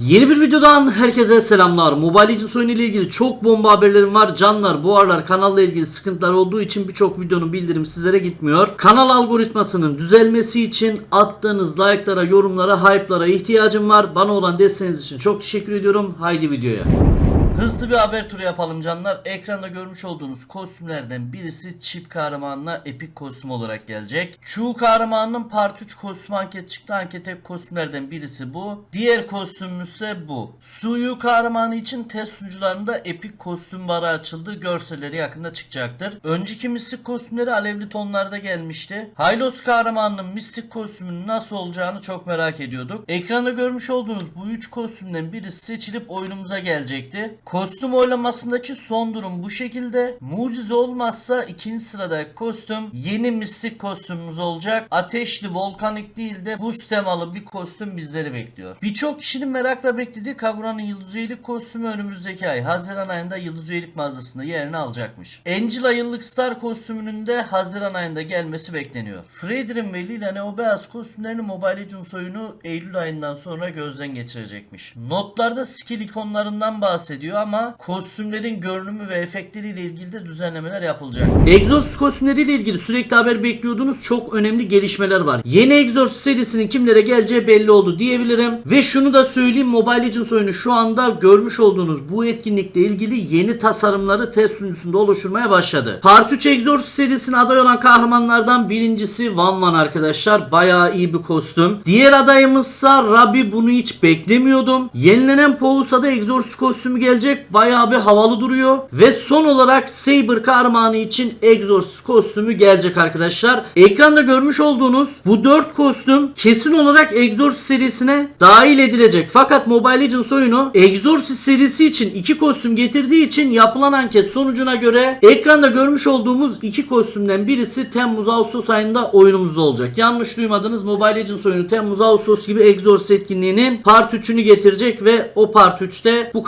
Yeni bir videodan herkese selamlar. Mobile Legends oyunu ile ilgili çok bomba haberlerim var. Canlar bu aralar kanalla ilgili sıkıntılar olduğu için birçok videonun bildirim sizlere gitmiyor. Kanal algoritmasının düzelmesi için attığınız like'lara, yorumlara, hype'lara ihtiyacım var. Bana olan desteğiniz için çok teşekkür ediyorum. Haydi videoya. Hızlı bir haber turu yapalım canlar. Ekranda görmüş olduğunuz kostümlerden birisi Chip kahramanına epik kostüm olarak gelecek. Chu kahramanının part 3 kostüm anket çıktı. Ankete kostümlerden birisi bu. Diğer kostümümüz ise bu. Suyu kahramanı için test sunucularında epik kostüm barı açıldı. Görselleri yakında çıkacaktır. Önceki mistik kostümleri alevli tonlarda gelmişti. Hylos kahramanının mistik kostümünün nasıl olacağını çok merak ediyorduk. Ekranda görmüş olduğunuz bu 3 kostümden birisi seçilip oyunumuza gelecekti. Kostüm oylamasındaki son durum bu şekilde. Mucize olmazsa ikinci sıradaki kostüm yeni mistik kostümümüz olacak. Ateşli, volkanik değil de buz temalı bir kostüm bizleri bekliyor. Birçok kişinin merakla beklediği Kagura'nın Yıldız Üyelik kostümü önümüzdeki ay Haziran ayında Yıldız Üyelik mağazasında yerini alacakmış. Angela Yıllık Star kostümünün de Haziran ayında gelmesi bekleniyor. Fredrin ve Lila'ne o beyaz kostümlerini Mobile Legends oyunu Eylül ayından sonra gözden geçirecekmiş. Notlarda skill ikonlarından bahsediyor ama kostümlerin görünümü ve efektleriyle ilgili de düzenlemeler yapılacak. Exorcist kostümleriyle ilgili sürekli haber bekliyordunuz. Çok önemli gelişmeler var. Yeni Exorcist serisinin kimlere geleceği belli oldu diyebilirim. Ve şunu da söyleyeyim Mobile Legends oyunu şu anda görmüş olduğunuz bu etkinlikle ilgili yeni tasarımları test sunucusunda oluşturmaya başladı. Part 3 Exorcist serisine aday olan kahramanlardan birincisi Van Van arkadaşlar. Bayağı iyi bir kostüm. Diğer adayımızsa Rabbi bunu hiç beklemiyordum. Yenilenen Pousa'da Exorcist kostümü gelecek. Bayağı bir havalı duruyor. Ve son olarak Saber kahramanı için Exorcist kostümü gelecek arkadaşlar. Ekranda görmüş olduğunuz bu 4 kostüm kesin olarak Exorcist serisine dahil edilecek. Fakat Mobile Legends oyunu Exorcist serisi için 2 kostüm getirdiği için yapılan anket sonucuna göre ekranda görmüş olduğumuz iki kostümden birisi Temmuz-Ağustos ayında oyunumuzda olacak. Yanlış duymadınız Mobile Legends oyunu Temmuz-Ağustos gibi Exorcist etkinliğinin part 3'ünü getirecek ve o part 3'te bu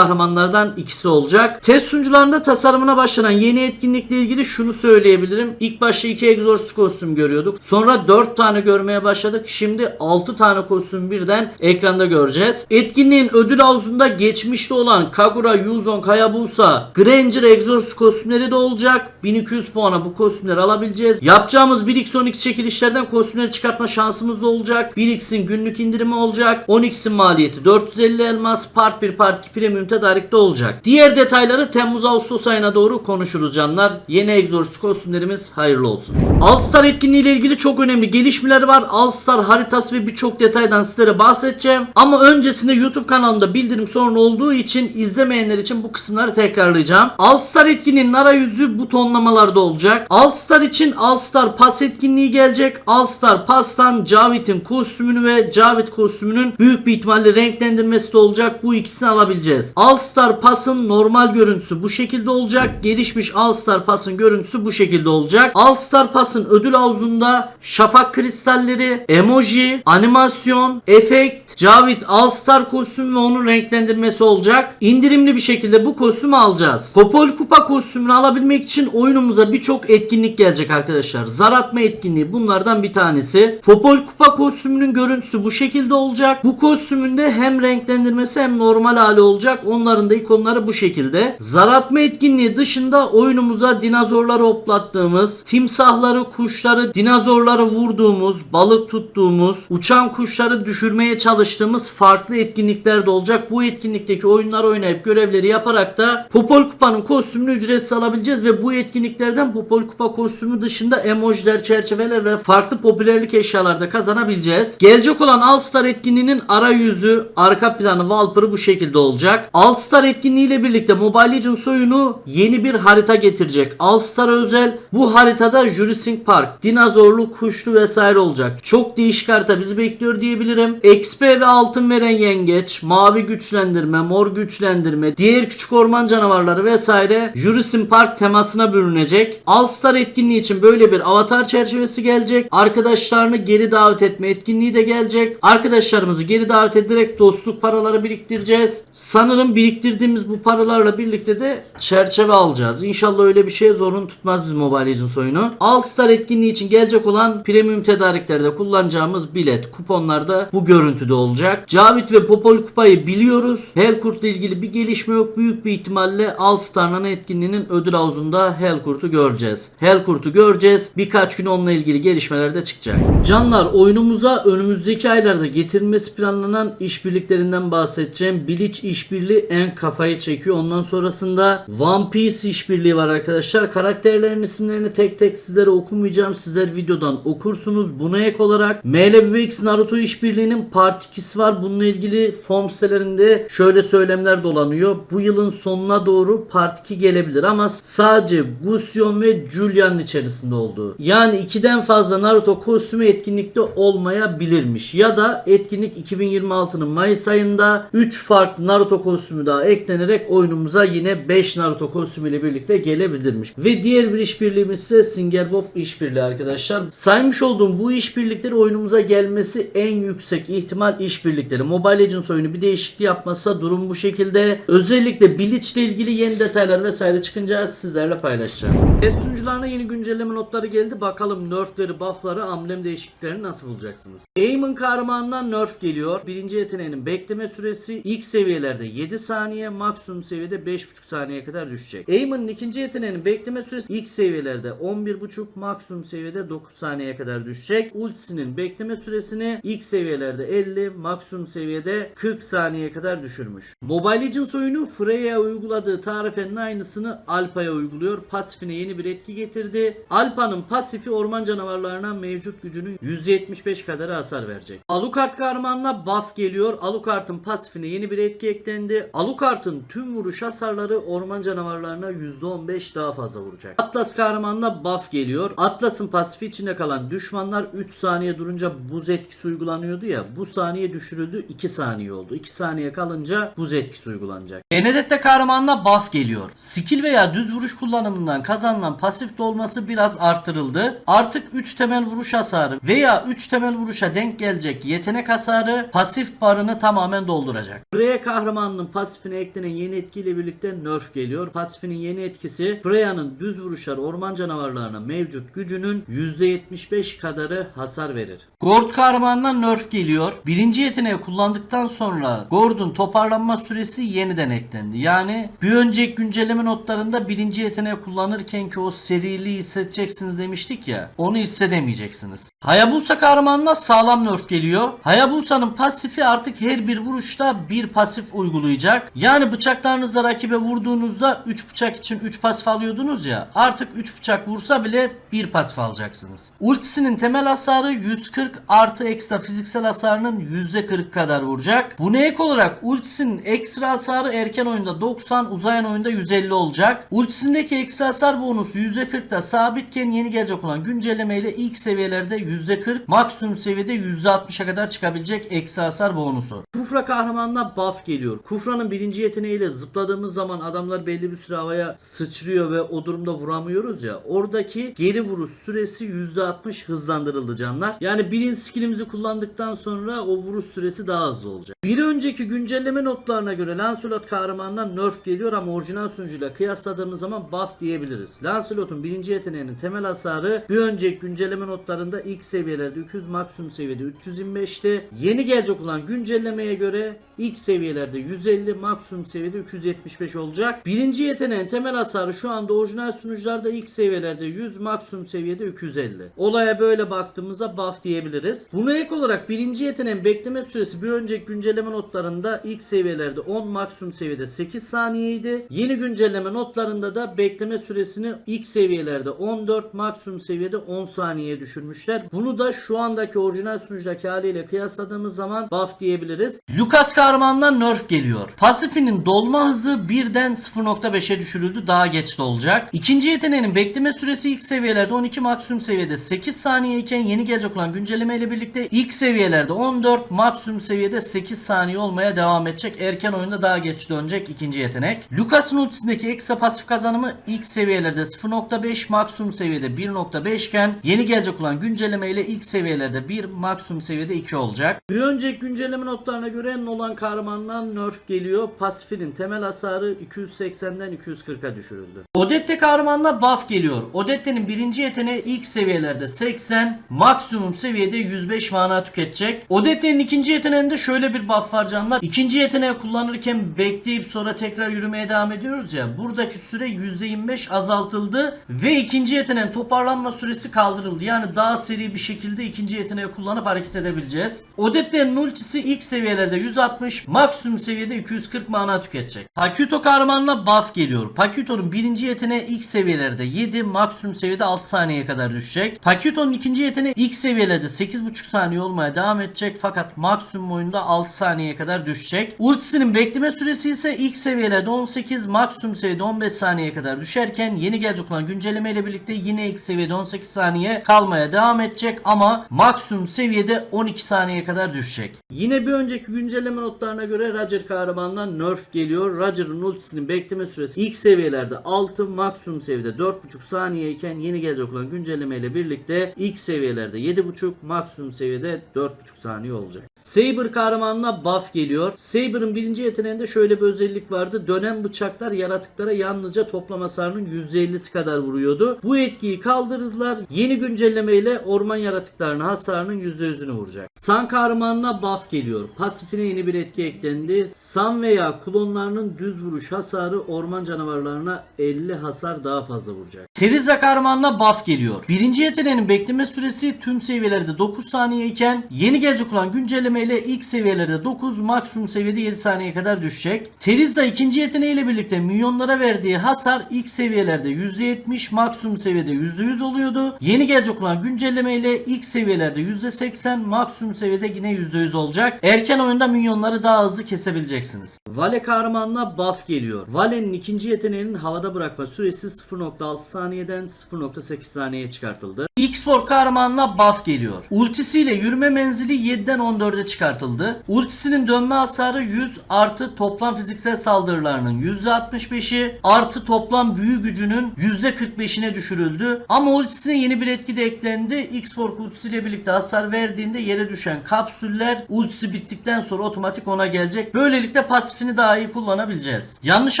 kahramanlardan ikisi olacak. Test sunucularında tasarımına başlanan yeni etkinlikle ilgili şunu söyleyebilirim. İlk başta 2 Exorcist kostüm görüyorduk. Sonra 4 tane görmeye başladık. Şimdi 6 tane kostüm birden ekranda göreceğiz. Etkinliğin ödül havuzunda geçmişte olan Kagura, Yuzon, Hayabusa, Granger Exorcist kostümleri de olacak. 1200 puana bu kostümleri alabileceğiz. Yapacağımız 1x 10x çekilişlerden kostümleri çıkartma şansımız da olacak. 1x'in günlük indirimi olacak. 10x'in maliyeti 450 elmas. Part 1 Part 2 Premium tedarikte olacak. Diğer detayları Temmuz Ağustos ayına doğru konuşuruz canlar. Yeni Exorcist kostümlerimiz hayırlı olsun. All Star etkinliği ile ilgili çok önemli gelişmeler var. All Star haritası ve birçok detaydan sizlere bahsedeceğim. Ama öncesinde YouTube kanalımda bildirim sorunu olduğu için izlemeyenler için bu kısımları tekrarlayacağım. All Star etkinliğinin arayüzü butonlamalarda olacak. All Star için All Star Pass etkinliği gelecek. All Star Pass'tan Cavit'in kostümünü ve Cavit kostümünün büyük bir ihtimalle renklendirmesi de olacak. Bu ikisini alabileceğiz. All Star Pass'ın normal görüntüsü bu şekilde olacak. Gelişmiş All Star Pass'ın görüntüsü bu şekilde olacak. All Star Pass'ın ödül havuzunda şafak kristalleri, emoji, animasyon, efekt, Cavit All Star kostümü ve onun renklendirmesi olacak. İndirimli bir şekilde bu kostümü alacağız. Popol Kupa kostümünü alabilmek için oyunumuza birçok etkinlik gelecek arkadaşlar. Zar atma etkinliği bunlardan bir tanesi. Popol Kupa kostümünün görüntüsü bu şekilde olacak. Bu kostümün de hem renklendirmesi hem normal hali olacak. Onların da ikonları bu şekilde. Zar atma etkinliği dışında oyunumuza dinozorları hoplattığımız, timsahları, kuşları, dinozorları vurduğumuz, balık tuttuğumuz, uçan kuşları düşürmeye çalıştığımız farklı etkinlikler de olacak. Bu etkinlikteki oyunlar oynayıp görevleri yaparak da Popol Kupa'nın kostümünü ücretsiz alabileceğiz ve bu etkinliklerden Popol Kupa kostümü dışında emojiler, çerçeveler ve farklı popülerlik eşyalar da kazanabileceğiz. Gelecek olan All Star etkinliğinin arayüzü, arka planı, wallpaper'ı bu şekilde olacak. All Star etkinliği ile birlikte Mobile Legends oyunu yeni bir harita getirecek. All özel bu haritada Jurassic Park, dinozorlu, kuşlu vesaire olacak. Çok değişik harita bizi bekliyor diyebilirim. XP ve altın veren yengeç, mavi güçlendirme, mor güçlendirme, diğer küçük orman canavarları vesaire Jurassic Park temasına bürünecek. All Star etkinliği için böyle bir avatar çerçevesi gelecek. Arkadaşlarını geri davet etme etkinliği de gelecek. Arkadaşlarımızı geri davet ederek dostluk paraları biriktireceğiz. Sanırım biriktir biriktirdiğimiz bu paralarla birlikte de çerçeve alacağız. İnşallah öyle bir şey zorun tutmaz bizim Mobile Legends oyunu. All Star etkinliği için gelecek olan premium tedariklerde kullanacağımız bilet, kuponlarda bu görüntüde olacak. Cavit ve Popol Kupayı biliyoruz. Hellcourt ile ilgili bir gelişme yok. Büyük bir ihtimalle All Star Nano etkinliğinin ödül havuzunda Hellcourt'u göreceğiz. Hellcourt'u göreceğiz. Birkaç gün onunla ilgili gelişmeler de çıkacak. Canlar oyunumuza önümüzdeki aylarda getirilmesi planlanan işbirliklerinden bahsedeceğim. Bleach işbirliği en kafayı çekiyor. Ondan sonrasında One Piece işbirliği var arkadaşlar. Karakterlerin isimlerini tek tek sizlere okumayacağım. Sizler videodan okursunuz. Buna ek olarak MLBX Naruto işbirliğinin Part 2'si var. Bununla ilgili form sitelerinde şöyle söylemler dolanıyor. Bu yılın sonuna doğru Part 2 gelebilir ama sadece Gusion ve Julian'ın içerisinde olduğu. Yani ikiden fazla Naruto kostümü etkinlikte olmayabilirmiş. Ya da etkinlik 2026'nın Mayıs ayında 3 farklı Naruto kostümü daha eklenerek oyunumuza yine 5 Naruto kostümüyle birlikte gelebilirmiş. Ve diğer bir işbirliğimiz ise Singer Bob işbirliği arkadaşlar. Saymış olduğum bu işbirlikleri oyunumuza gelmesi en yüksek ihtimal işbirlikleri. Mobile Legends oyunu bir değişiklik yapmazsa durum bu şekilde. Özellikle Bleach ile ilgili yeni detaylar vesaire çıkınca sizlerle paylaşacağım. Test sunucularına yeni güncelleme notları geldi. Bakalım nerfleri, buffları, amblem değişikliklerini nasıl bulacaksınız? Aim'in kahramanından nerf geliyor. Birinci yeteneğinin bekleme süresi ilk seviyelerde 7 saniye, maksimum seviyede 5.5 saniyeye kadar düşecek. Aim'in ikinci yeteneğinin bekleme süresi ilk seviyelerde 11.5, maksimum seviyede 9 saniyeye kadar düşecek. Ultisinin bekleme süresini ilk seviyelerde 50, maksimum seviyede 40 saniyeye kadar düşürmüş. Mobile Legends oyunu Freya uyguladığı tarifenin aynısını Alpa'ya uyguluyor. Pasifine yeni bir etki getirdi. Alpa'nın pasifi orman canavarlarına mevcut gücünün %75 kadarı hasar verecek. Alucard kahramanına buff geliyor. Alucard'ın pasifine yeni bir etki eklendi. Alucard'ın tüm vuruş hasarları orman canavarlarına %15 daha fazla vuracak. Atlas kahramanına buff geliyor. Atlas'ın pasifi içinde kalan düşmanlar 3 saniye durunca buz etkisi uygulanıyordu ya. Bu saniye düşürüldü 2 saniye oldu. 2 saniye kalınca buz etkisi uygulanacak. Benedetta kahramanına buff geliyor. Skill veya düz vuruş kullanımından kazanılan pasif dolması biraz artırıldı. Artık 3 temel vuruş hasarı veya 3 temel vuruşa denk gelecek yetenek hasarı pasif barını tamamen dolduracak. Freya kahramanının pasifine eklenen yeni etkiyle birlikte nerf geliyor. Pasifinin yeni etkisi Freya'nın düz vuruşlar orman canavarlarına mevcut gücünün %75 kadarı hasar verir. Gord kahramanından nerf geliyor. Birinci yeteneği kullandıktan sonra Gord'un toparlanma süresi yeniden eklendi. Yani bir önceki güncelleme notlarında birinci yeteneği kullanırken ki o seriliği hissedeceksiniz demiştik ya. Onu hissedemeyeceksiniz. Hayabusa kahramanına sağlam nerf geliyor. Hayabusa'nın pasifi artık her bir vuruşta bir pasif uygulayacak. Yani bıçaklarınızla rakibe vurduğunuzda 3 bıçak için 3 pasif alıyordunuz ya. Artık 3 bıçak vursa bile bir pasif alacaksınız. Ultisinin temel hasarı 140 artı ekstra fiziksel hasarının %40 kadar vuracak. Buna ek olarak ultisinin ekstra hasarı erken oyunda 90 uzayan oyunda 150 olacak. Ultisindeki ekstra hasar bonusu %40'da sabitken yeni gelecek olan güncelleme ile ilk seviyelerde %40 maksimum seviyede %60'a kadar çıkabilecek ekstra hasar bonusu. Kufra kahramanına buff geliyor. Kufra'nın birinci yeteneğiyle zıpladığımız zaman adamlar belli bir süre havaya sıçrıyor ve o durumda vuramıyoruz ya. Oradaki geri vuruş süresi %60 hızlandırıldı canlar. Yani birinci skillimizi kullandıktan sonra o vuruş süresi daha hızlı olacak. Bir önceki güncelleme notlarına göre Lancelot kahramandan nerf geliyor ama orijinal sunucuyla kıyasladığımız zaman buff diyebiliriz. Lancelot'un birinci yeteneğinin temel hasarı bir önceki güncelleme notlarında ilk seviyelerde 200 maksimum seviyede 325'ti. Yeni gelecek olan güncellemeye göre ilk seviyelerde 150 maksimum seviyede 275 olacak. Birinci yeteneğin temel hasarı şu anda orijinal sunucularda ilk seviyelerde 100 maksimum seviyede 250. Olaya böyle baktığımızda buff diyebiliriz. Buna ek olarak birinci yeteneğin bekleme süresi bir önceki güncelleme notlarında ilk seviyelerde 10 maksimum seviyede 8 saniyeydi. Yeni güncelleme notlarında da bekleme süresini ilk seviyelerde 14 maksimum seviyede 10 saniyeye düşürmüşler. Bunu da şu andaki orijinal sunucudaki haliyle kıyasladığımız zaman buff diyebiliriz. Lucas kahramandan nerf geliyor. Pasifinin dolma hızı birden 0.5'e düşürüldü. Daha geç de olacak. İkinci yeteneğinin bekleme süresi ilk seviyelerde 12 maksimum seviyede 8 saniye iken yeni gelecek olan güncelleme ile birlikte ilk seviyelerde 14 maksimum seviyede 8 saniye olmaya devam edecek. Erken oyunda daha geç dönecek ikinci yetenek. Lucas'ın ultisindeki ekstra pasif kazanımı ilk seviyelerde 0.5 maksimum seviyede 1.5 iken yeni gelecek olan güncelleme ile ilk seviyelerde 1 maksimum seviyede 2 olacak. Bir önceki güncelleme notlarına göre Nolan kahramandan nerf geliyor. Pasifinin temel hasarı 280'den 240'a düşürüldü. Odette kahramanına buff geliyor. Odette'nin birinci yeteneği ilk seviyelerde 80, maksimum seviyede 105 mana tüketecek. Odette'nin ikinci yeteneğinde şöyle bir buff var canlar. İkinci yeteneği kullanırken bekleyip sonra tekrar yürümeye devam ediyoruz ya. Buradaki süre %25 azaltıldı ve ikinci yeteneğin toparlanma süresi kaldırıldı. Yani daha seri bir şekilde ikinci yeteneği kullanıp hareket edebileceğiz. Odette'nin ultisi ilk seviyelerde 160, maksimum seviyede 240 mana tüketecek. Pakuto kahramanına buff geliyor. Pakuto'nun birinci yeteneği ilk seviyelerde 7, maksimum seviyede 6 saniyeye kadar düşecek. Pakuto'nun ikinci yeteneği ilk seviyelerde 8,5 saniye olmaya devam edecek fakat maksimum oyunda 6 saniyeye kadar düşecek. Ultisinin bekleme süresi ise ilk seviyelerde 18, maksimum seviyede 15 saniyeye kadar düşerken yeni gelecek olan güncelleme ile birlikte yine ilk seviyede 18 saniye kalmaya devam edecek ama maksimum seviyede 12 saniyeye kadar düşecek. Yine bir önceki güncelleme notlarına göre Roger kahramandan nerf geliyor. Roger'ın ultisinin bekleme süresi ilk seviyelerde 6, maksimum seviyede 4,5 saniyeyken yeni gelecek olan güncelleme ile birlikte ilk seviyelerde 7,5, maksimum seviyede 4,5 saniye olacak. Saber kahramanına buff geliyor. Saber'ın birinci yeteneğinde şöyle bir özellik vardı. Dönen bıçaklar yaratıklara yalnızca toplam hasarının %50'si kadar vuruyordu. Bu etkiyi kaldırdılar. Yeni güncelleme ile orman yaratıklarının hasarının %100'ünü vuracak. San kahramanına buff geliyor. Pasifine yeni bir etki eklendi. San veya klonlarının düz vuruş hasarı orman canavarlarına 50 hasar daha fazla vuracak. Teriza kahramanına buff geliyor. Birinci yeteneğinin bekleme süresi tüm seviyelerde 9 saniye iken yeni gelecek olan güncelleme ile ilk seviyelerde 9 maksimum seviyede 7 saniyeye kadar düşecek. Terizda ikinci yeteneğiyle birlikte milyonlara verdiği hasar ilk seviyelerde %70 maksimum seviyede %100 oluyordu. Yeni gelecek olan güncelleme ile ilk seviyelerde %80 maksimum seviyede yine %100 olacak. Erken oyunda milyonları daha hızlı kesebileceksiniz. Vale kahramanına buff geliyor. Vale'nin ikinci yeteneğinin havada bırakma süresi 0.6 saniyeden 0.8 saniyeye çıkartıldı. X4 kahramanına buff geliyor. Ultisiyle yürüme menzili 7'den 14'e çıkartıldı. Ultisinin dönme hasarı 100 artı toplam fiziksel saldırılarının %65'i artı toplam büyü gücünün %45'ine düşürüldü. Ama ultisine yeni bir etki de eklendi. X4 ultisiyle birlikte hasar verdiğinde yere düşen kapsüller ultisi bittikten sonra otomatik ona gelecek. Böylelikle pasifini daha iyi kullanabileceğiz. Yanlış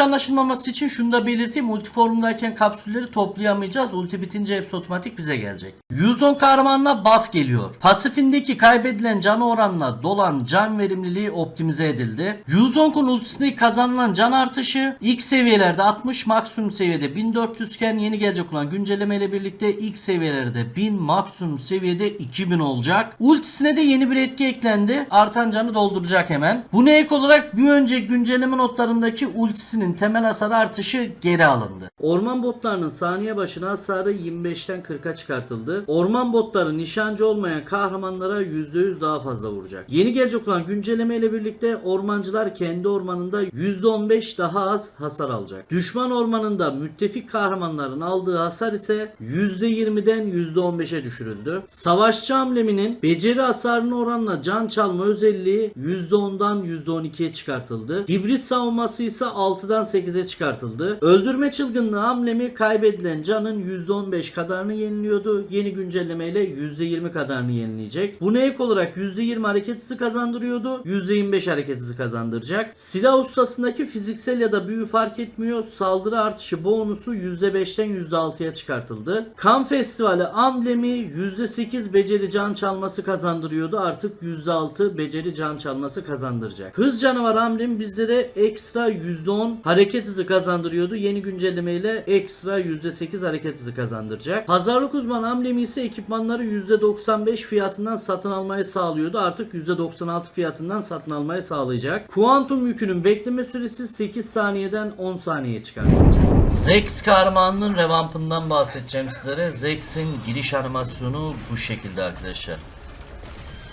anlaşılmaması için şunu da belirteyim. Ulti formundayken kapsülleri toplayamayacağız. Ulti bitince hepsi otomatik bize gelecek. Yuzon kahramanına buff geliyor. Pasifindeki kaybedilen can oranla dolan can verimliliği optimize edildi. Yuzonk'un ultisinde kazanılan can artışı ilk seviyelerde 60 maksimum seviyede 1400 iken yeni gelecek olan güncelleme ile birlikte ilk seviyelerde 1000 maksimum seviyede 2000 olacak. Ultisine de yeni bir etki eklendi. Artan canı dolduracak hemen. Buna ek olarak bir önceki güncelleme notlarındaki ultisinin temel hasar artışı geri alındı. Orman botlarının saniye başına hasarı 25'ten 40'a çıkartıldı. Orman botları nişancı olmayan kahramanlara %100 daha fazla vuracak. Yeni gelecek olan güncelleme ile birlikte ormancılar kendi ormanında %15 daha az hasar alacak. Düşman ormanında müttefik kahramanların aldığı hasar ise %20'den %15'e düşürüldü. Savaşçı ambleminin beceri hasarına oranla can çalma özelliği %10'dan %12'ye çıkartıldı. Hibrit savunması ise 6'dan 8'e çıkartıldı. Öldürme çılgınlığı amblemi kaybedilen canın %15 kadarını yeniliyordu. Yeni güncelleme ile %20 kadarını yenileyecek. Buna ek olarak %20 hareket hızı kazandırıyordu. %25 hareket hızı kazandıracak. Silah ustasındaki fiziksel ya da büyü fark etmiyor. Saldırı artışı bonusu %5'ten %6'ya çıkartıldı. Kan Festivali amblemi %8 beceri can çalması kazandırıyordu. Artık %6 beceri can çalması kazandıracak. Hız canavar amblemi bizlere ekstra %10 hareket hızı kazandırıyordu. Yeni güncelleme ile ekstra %8 hareket hızı kazandıracak. Pazarlık uzman amblemi ise ekipmanları %95 fiyatından satın almayı sağlıyordu. Artık %96 fiyatından satın almayı sağlayacak. Kuantum yükünün bekleme süresi 8 saniyeden 10 saniyeye çıkartılacak. Zex kahramanının revampından bahsedeceğim sizlere. Zex'in giriş animasyonu bu şekilde arkadaşlar.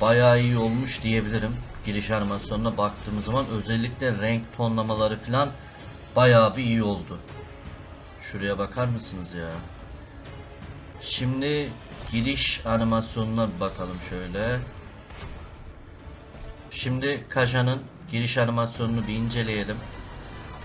Bayağı iyi olmuş diyebilirim. Giriş animasyonuna baktığımız zaman özellikle renk tonlamaları falan bayağı bir iyi oldu. Şuraya bakar mısınız ya? Şimdi giriş animasyonuna bakalım şöyle. Şimdi Kaja'nın giriş animasyonunu bir inceleyelim.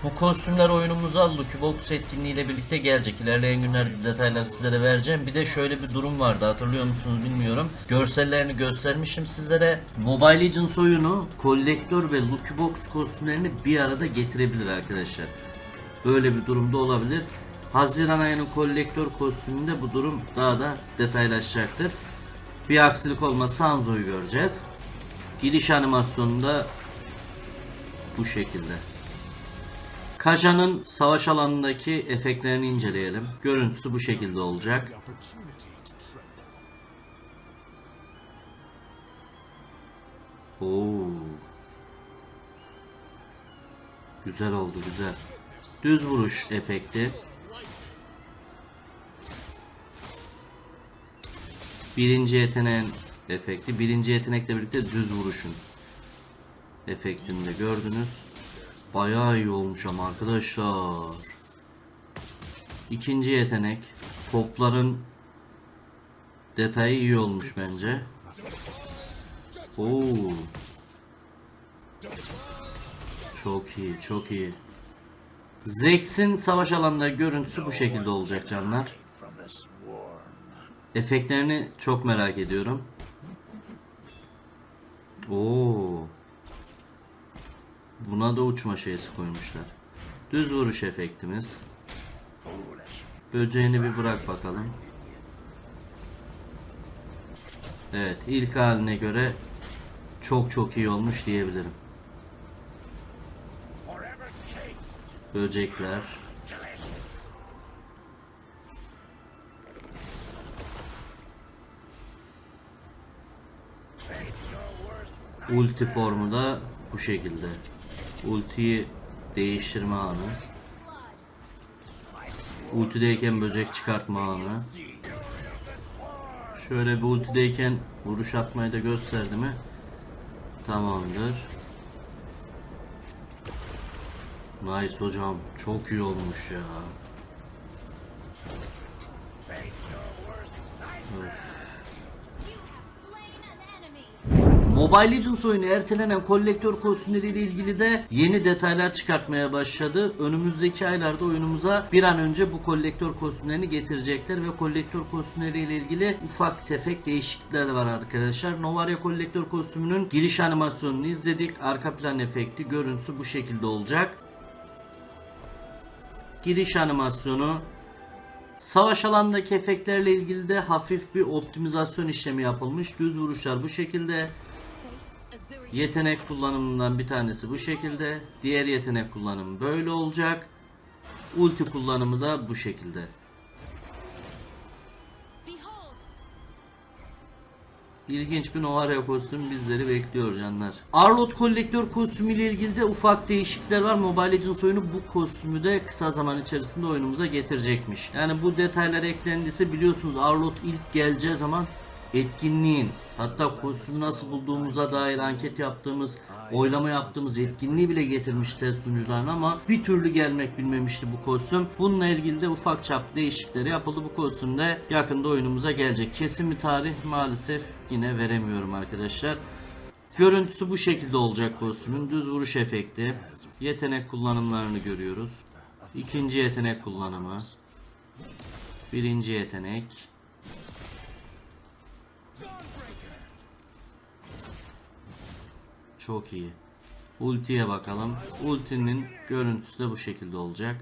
Bu kostümler oyunumuza Lucky Box etkinliğiyle birlikte gelecek. İlerleyen günlerde detayları sizlere vereceğim. Bir de şöyle bir durum vardı hatırlıyor musunuz bilmiyorum. Görsellerini göstermişim sizlere. Mobile Legends oyunu kolektör ve Lucky Box kostümlerini bir arada getirebilir arkadaşlar. Böyle bir durumda olabilir. Haziran ayının kolektör kostümünde bu durum daha da detaylaşacaktır. Bir aksilik olmazsa Hanzo'yu göreceğiz. Giriş animasyonunda bu şekilde. Kaja'nın savaş alanındaki efektlerini inceleyelim. Görüntüsü bu şekilde olacak. Oo. Güzel oldu güzel. Düz vuruş efekti. Birinci yeteneğin efekti. Birinci yetenekle birlikte düz vuruşun efektini de gördünüz. Bayağı iyi olmuş ama arkadaşlar. İkinci yetenek. Topların detayı iyi olmuş bence. Oo. Çok iyi, çok iyi. Zex'in savaş alanında görüntüsü bu şekilde olacak canlar. Efektlerini çok merak ediyorum. Oo. Buna da uçma şeysi koymuşlar. Düz vuruş efektimiz. Böceğini bir bırak bakalım. Evet ilk haline göre çok çok iyi olmuş diyebilirim. Böcekler. Ulti formu da bu şekilde. Ultiyi değiştirme anı. Ultideyken böcek çıkartma anı. Şöyle bir ultideyken vuruş atmayı da gösterdi mi? Tamamdır. Nice hocam. Çok iyi olmuş ya. Mobile Legends oyunu ertelenen kolektör kostümleriyle ilgili de yeni detaylar çıkartmaya başladı. Önümüzdeki aylarda oyunumuza bir an önce bu kolektör kostümlerini getirecekler ve kolektör kostümleriyle ilgili ufak tefek değişiklikler de var arkadaşlar. Novaria kolektör kostümünün giriş animasyonunu izledik. Arka plan efekti, görüntüsü bu şekilde olacak. Giriş animasyonu Savaş alandaki efektlerle ilgili de hafif bir optimizasyon işlemi yapılmış. Düz vuruşlar bu şekilde. Yetenek kullanımından bir tanesi bu şekilde. Diğer yetenek kullanımı böyle olacak. Ulti kullanımı da bu şekilde. İlginç bir Novaria kostüm bizleri bekliyor canlar. Arlot kolektör kostümü ile ilgili de ufak değişiklikler var. Mobile Legends oyunu bu kostümü de kısa zaman içerisinde oyunumuza getirecekmiş. Yani bu detaylar eklendiyse biliyorsunuz Arlot ilk geleceği zaman etkinliğin hatta kostümü nasıl bulduğumuza dair anket yaptığımız, oylama yaptığımız etkinliği bile getirmiş test sunucularına ama bir türlü gelmek bilmemişti bu kostüm. Bununla ilgili de ufak çap değişiklikleri yapıldı. Bu kostüm de yakında oyunumuza gelecek. Kesin bir tarih maalesef yine veremiyorum arkadaşlar. Görüntüsü bu şekilde olacak kostümün. Düz vuruş efekti. Yetenek kullanımlarını görüyoruz. İkinci yetenek kullanımı. Birinci yetenek. Çok iyi. Ultiye bakalım. Ultinin görüntüsü de bu şekilde olacak.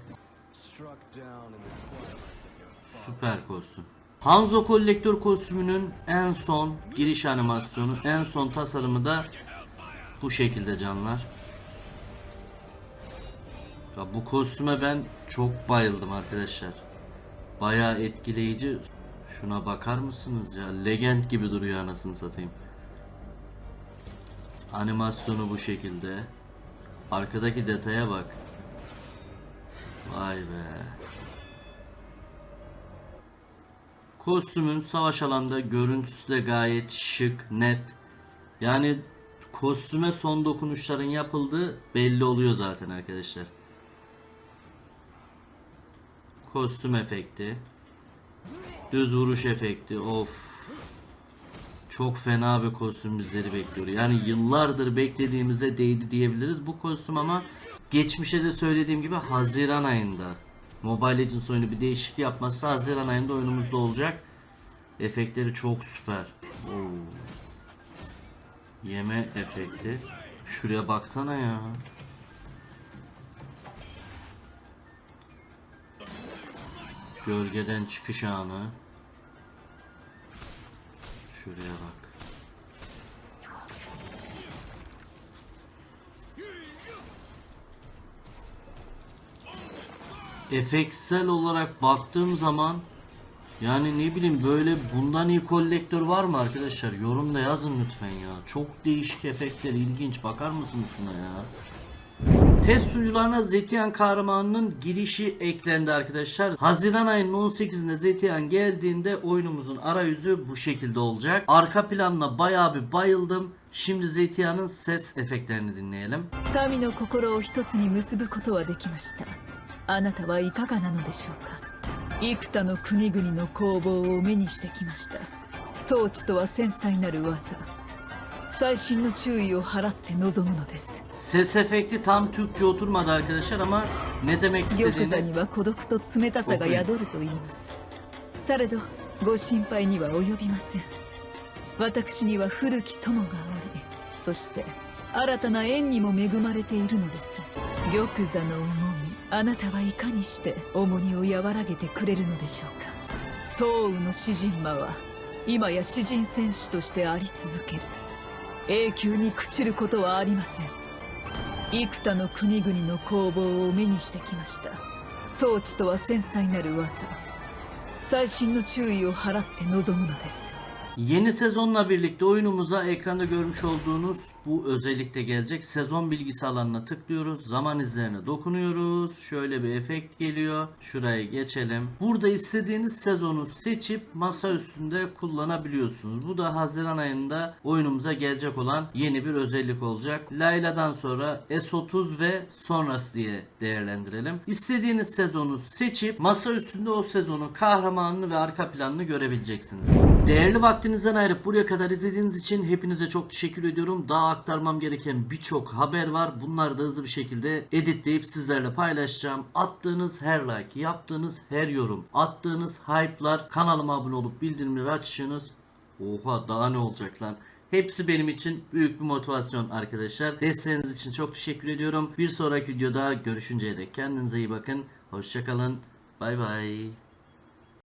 Süper kostüm. Hanzo kolektör kostümünün en son giriş animasyonu, en son tasarımı da bu şekilde canlar. Ya bu kostüme ben çok bayıldım arkadaşlar. Bayağı etkileyici. Şuna bakar mısınız ya? Legend gibi duruyor anasını satayım. Animasyonu bu şekilde. Arkadaki detaya bak. Vay be. Kostümün savaş alanda görüntüsü de gayet şık, net. Yani kostüme son dokunuşların yapıldığı belli oluyor zaten arkadaşlar. Kostüm efekti. Düz vuruş efekti. Of. Çok fena bir kostüm bizleri bekliyor. Yani yıllardır beklediğimize değdi diyebiliriz bu kostüm ama geçmişe de söylediğim gibi Haziran ayında Mobile Legends oyunu bir değişiklik yapmazsa Haziran ayında oyunumuzda olacak. Efektleri çok süper. Oo. Yeme efekti. Şuraya baksana ya. Gölgeden çıkış anı. Şuraya bak. Efeksel olarak baktığım zaman yani ne bileyim böyle bundan iyi kolektör var mı arkadaşlar? Yorumda yazın lütfen ya. Çok değişik efektler ilginç. Bakar mısın şuna ya? Test sunucularına Zetiyan kahramanının girişi eklendi arkadaşlar. Haziran ayının 18'inde Zetiyan geldiğinde oyunumuzun arayüzü bu şekilde olacak. Arka planla bayağı bir bayıldım. Şimdi Zetiyan'ın ses efektlerini dinleyelim. Sami no kokoro o hitotsu ni musubu koto wa dekimashita. Anata wa ikaka nano deshou ka? Ikuta no kuni-guni no koubou o me ni shite kimashita. Tochi to wa sensai naru uwasa. 多の国々の注意を払って臨むのです。Ses efekti tam Türkçe oturmadı arkadaşlar ama ne demek 玉座 istediğini には孤独と冷たさが宿ると言いますされどご心配には及びません私には古き友がおりそして新たな縁にも恵まれているのです玉座の重みあなたはいかにして重荷を和らげてくれるのでしょうか東雨の詩人魔は今や詩人戦士としてあり続ける永久に朽ちることはありません。幾多の国々の攻防を目にしてきました。統治とは繊細なる噂。最新の注意を払って臨むのです。Yeni sezonla birlikte oyunumuza ekranda görmüş olduğunuz bu özellikle gelecek. Sezon bilgisi alanına tıklıyoruz. Zaman izlerine dokunuyoruz. Şöyle bir efekt geliyor. Şuraya geçelim. Burada istediğiniz sezonu seçip masa üstünde kullanabiliyorsunuz. Bu da Haziran ayında oyunumuza gelecek olan yeni bir özellik olacak. Layla'dan sonra S30 ve sonrası diye değerlendirelim. İstediğiniz sezonu seçip masa üstünde o sezonun kahramanını ve arka planını görebileceksiniz. Değerli vaktinizden ayırıp buraya kadar izlediğiniz için hepinize çok teşekkür ediyorum. Daha aktarmam gereken birçok haber var. Bunları da hızlı bir şekilde editleyip sizlerle paylaşacağım. Attığınız her like, yaptığınız her yorum, attığınız hype'lar, kanalıma abone olup bildirimleri açışınız. Oha daha ne olacak lan. Hepsi benim için büyük bir motivasyon arkadaşlar. Desteğiniz için çok teşekkür ediyorum. Bir sonraki videoda görüşünceye dek kendinize iyi bakın. Hoşçakalın. Bay bay.